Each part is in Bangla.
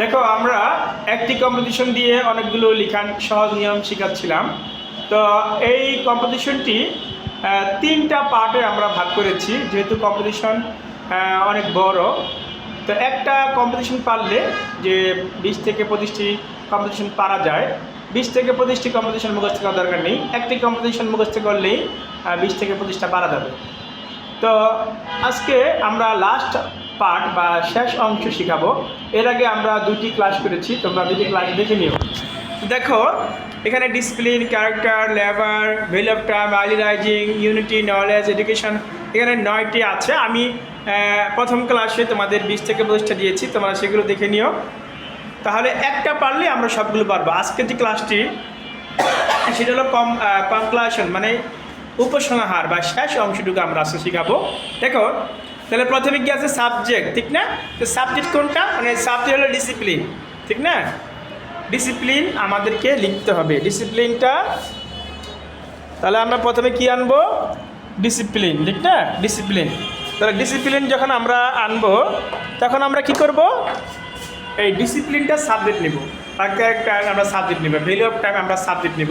দেখো, আমরা একটি কম্পিটিশন দিয়ে অনেকগুলো লিখান সহজ নিয়ম শেখাচ্ছিলাম। তো এই কম্পিটিশনটি তিনটা পার্টে আমরা ভাগ করেছি, যেহেতু কম্পিটিশন অনেক বড়। তো একটা কম্পিটিশন পারলে যে বিশ থেকে পঁচিশটি কম্পিটিশন পারা যায়, বিশ থেকে পঁচিশটি কম্পিটিশন মুখস্থ করার দরকার নেই। একটি কম্পিটিশন মুখস্থ করলেই বিশ থেকে পঁচিশটা পারা যাবে। তো আজকে আমরা লাস্ট পার্ট বা শেষ অংশ শেখাবো। এর আগে আমরা দুটি ক্লাস করেছি, তোমরা দুটি ক্লাস দেখে নিও। দেখো, এখানে discipline character labour value of time early rising unity knowledge education এখানে নয়টি আছে। আমি প্রথম ক্লাসে তোমাদের বিশ থেকে পঁচিশটা দিয়েছি, তোমরা সেগুলো দেখে নিও। তাহলে একটা পারলে আমরা সবগুলো পারব। আজকের যে ক্লাসটি সেটা হলো কম কনক্লাশন মানে উপসংহার বা শেষ অংশটুকু আমরা আজকে শেখাবো। দেখো তাহলে প্রথমে কি আছে সাবজেক্ট ঠিক না? তো সাবজেক্ট কোনটা? মানে সাবজেক্ট হলো ডিসিপ্লিন ঠিক না? ডিসিপ্লিন আমাদেরকে লিখতে হবে। ডিসিপ্লিনটা তাহলে আমরা প্রথমে কি আনব? ডিসিপ্লিন ঠিক না? ডিসিপ্লিন তাহলে ডিসিপ্লিন যখন আমরা আনব, তখন আমরা কি করব? এই ডিসিপ্লিনটা সাবজেক্ট নিব। আর ক্যারেক্টার আমরা সাবজেক্ট নিব ভ্যালু অফ টাইম আমরা সাবজেক্ট নিব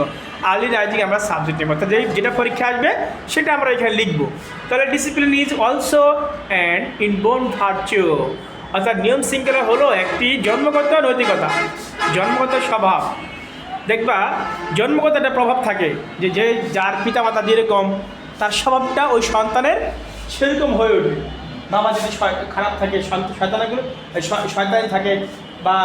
আর্লি রাইজিং আমরা সাবজেক্ট নিব। তো যেই যেটা পরীক্ষা আসবে, সেটা আমরা এখানে লিখব। তাহলে discipline is also and inborn virtue অর্থাৎ নিয়ম শৃঙ্খলা হলো একটি জন্মগত নৈতিকতা, জন্মগত স্বভাব। দেখবা, জন্মগত একটা প্রভাব থাকে যে যে যার পিতামাতা যেরকম, তার স্বভাবটা ওই সন্তানের সেরকম হয়ে ওঠে। বাবা যদি খারাপ থাকে শয়তানাগুলো শয়তানি থাকে বা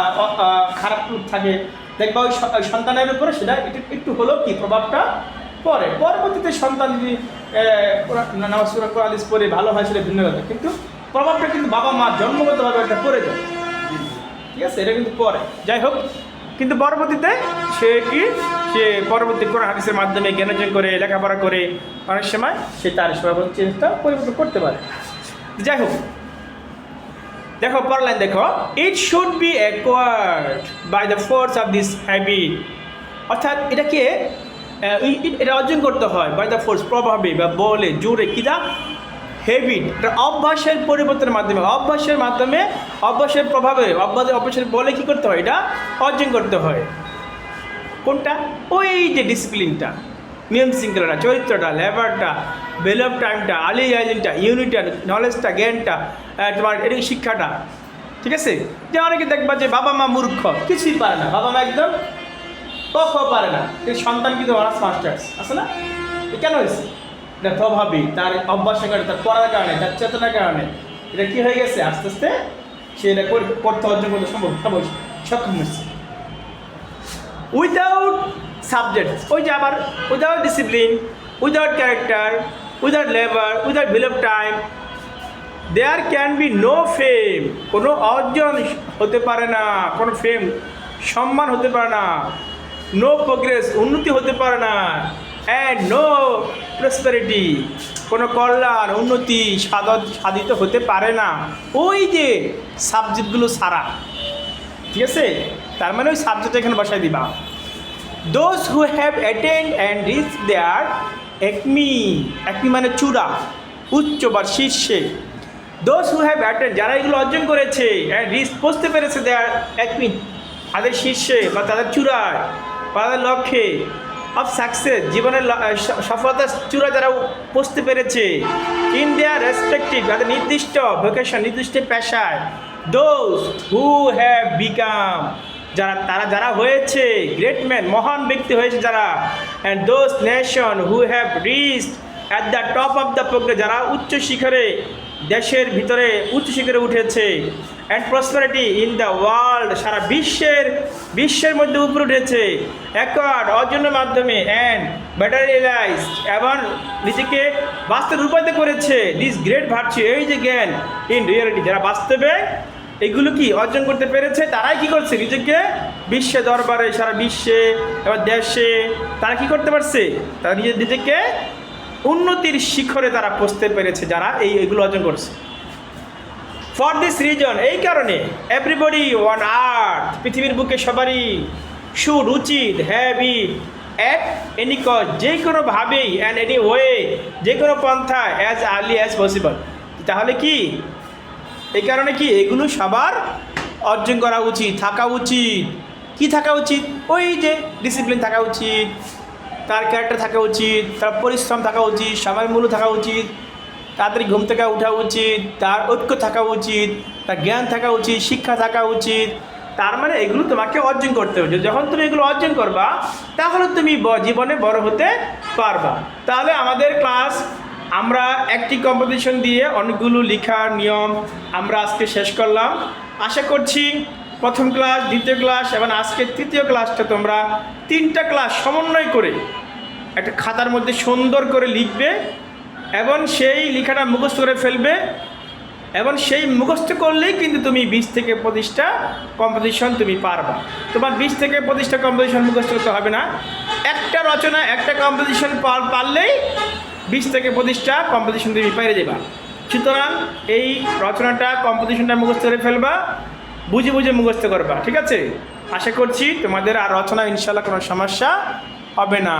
খারাপ রূপ থাকে। দেখবা ওই সন্তানের উপরে সেটা একটু একটু হলেও কি প্রভাবটা পড়ে। পরবর্তীতে সন্তান যদি নামাজ সুরা কোরআন পড়ে, ভালো হয় সেটা ভিন্ন কথা। কিন্তু প্রভাবটা কিন্তু বাবা মা জন্মগতভাবে একটা পড়ে যায়। ঠিক আছে? এটা কিন্তু পরে যাই হোক, কিন্তু পরবর্তীতে সে কি? সে পরবর্তী কোরআন হাদিসের মাধ্যমে জ্ঞান অর্জন করে, লেখাপড়া করে, অনেক সময় সে তার স্বভাব চেঞ্জটা পরিবর্তন করতে পারে। যাই হোক দেখো পর লাইন দেখো। It should be acquired by the force of this habit অর্থাৎ এটাকে এটা অর্জন করতে হয় বাই দ্য ফোর্স প্রভাবে বা বলে, জোরে কিনা হ্যাবিট এটা অভ্যাসের পরিবর্তনের মাধ্যমে, অভ্যাসের মাধ্যমে, অভ্যাসের প্রভাবে অভ্যাস অভ্যাসের বলে কি করতে হয় এটা? অর্জন করতে হয়। কোনটা? ওই যে ডিসিপ্লিনটা নিয়ম শৃঙ্খলাটা চরিত্রটা লেবারটা ভ্যালু অফ টাইমটা আলি আইজেনটা ইউনিটটা নলেজটা জ্ঞানটা তোমার এটা শিক্ষাটা ঠিক আছে? যে অনেকে দেখবা যে বাবা মা মূর্খ, কিছুই পারে না। বাবা মা একদম কখ পারে না। সন্তান কিন্তু অনার্স মাস্টার্স আছে না? কেন হয়েছে? এটা প্রভাবী তার অভ্যাসের কারণে, তার পড়ার কারণে, তার চেতনার কারণে। এটা কি হয়ে গেছে? আস্তে আস্তে সে এটা করে- করতে অর্জন করতে সম্ভব সক্ষম হচ্ছে উইদাউট সাবজেক্ট ওই যে আবার without discipline without character without labour without value of time there can be no fame কোনো অর্জন হতে পারে না, কোনো ফেম সম্মান হতে পারে না নো প্রোগ্রেস উন্নতি হতে পারে না অ্যান্ড নো প্রসপারিটি কোনো কল্যাণ, উন্নতি সাধন সাধিত হতে পারে না। ওই যে সাবজেক্টগুলো সারা, ঠিক আছে? তার মানে ওই সাবজেক্ট এখানে বসাই দিবা। Those who have attend and reach their acme acme মানে চূড়া, উচ্চ বা শীর্ষে। দোজ হু হ্যাভ অ্যাটেন্ড যারা এগুলো অর্জন করেছে অ্যান্ড রিচ পৌঁছতে পেরেছে দেয়ার একমি তাদের শীর্ষে বা তাদের চূড়ায়, বা তাদের লক্ষ্যে। অফ সাকসেস জীবনের সফলতার চূড়া যারা পৌঁছতে পেরেছে। ইন দেয়ার রেসপেক্টিভ তাদের নির্দিষ্ট ভোকেশন নির্দিষ্ট পেশায়। দোজ হু হ্যাভ বিকাম যারা, তারা যারা হয়েছে গ্রেট ম্যান মহান ব্যক্তি হয়েছে যারা and those nation who have reach at the top of the progress যারা উচ্চ শিখরে, দেশের ভিতরে উচ্চ শিখরে উঠেছে and prosperity in the world সারা বিশ্বের বিশ্বের মধ্যে উপরে উঠেছে অ্যাকর্ড অর্জনের মাধ্যমে অ্যান্ড ম্যাটারিয়ালাইজ এবং নিজেকে বাস্তবে রূপায়িত করেছে দিস গ্রেট ভার্চু এই যে জ্ঞান ইন রিয়েলিটি যারা বাস্তবে এগুলো কি অর্জন করতে পেরেছে? তারাই কি করছে? নিজেকে বিশ্বে দরবারে, সারা বিশ্বে, এবার দেশে তারা কি করতে পারছে? তারা নিজের নিজেকে উন্নতির শিখরে তারা পৌঁছতে পেরেছে যারা এই এগুলো অর্জন করছে। ফর দিস রিজন এই কারণে এভরিবডি ওয়ান আর্থ পৃথিবীর বুকে সবারই have it at any cause যে কোনোভাবেই অ্যান্ড এনি ওয়ে যে কোনো পন্থা অ্যাজ আর্লি অ্যাজ পসিবল তাহলে কি? এই কারণে কি এগুলো সবার অর্জন করা উচিত, থাকা উচিত। কি থাকা উচিত? ওই যে ডিসিপ্লিন থাকা উচিত, তার ক্যারেক্টার থাকা উচিত, তার পরিশ্রম থাকা উচিত, সময় মূল্য থাকা উচিত, তাড়াতাড়ি ঘুম থেকে ওঠা উচিত, তার ঐক্য থাকা উচিত, তার জ্ঞান থাকা উচিত, শিক্ষা থাকা উচিত। তার মানে এগুলো তোমাকে অর্জন করতে হবে। যখন তুমি এগুলো অর্জন করবা, তাহলে তুমি জীবনে বড় হতে পারবা। তাহলে আমাদের ক্লাস আমরা একটি কম্পিটিশন দিয়ে অনেকগুলো লেখার নিয়ম আমরা আজকে শেষ করলাম। আশা করছি প্রথম ক্লাস দ্বিতীয় ক্লাস এবং আজকের তৃতীয় ক্লাসটা তোমরা তিনটা ক্লাস সমন্বয় করে একটা খাতার মধ্যে সুন্দর করে লিখবে এবং সেই লেখাটা মুখস্থ করে ফেলবে এবং সেই মুখস্থ করলেই কিন্তু তুমি বিশ থেকে পঁচিশটা কম্পিটিশন তুমি পারবা। তোমার বিশ থেকে পঁচিশটা কম্পিটিশন মুখস্থ করতে হবে না। একটা রচনা, একটা কম্পিটিশন পারলেই বিশ থেকে পঁচিশটা কম্পোজিশন তুমি পাইরে যাবা সুতরাং এই রচনাটা কম্পোজিশনটা মুখস্থ করে ফেলবা, বুঝে বুঝে মুখস্থ করবা, ঠিক আছে? আশা করছি তোমাদের আর রচনা ইনশাল্লাহ কোনো সমস্যা হবে না।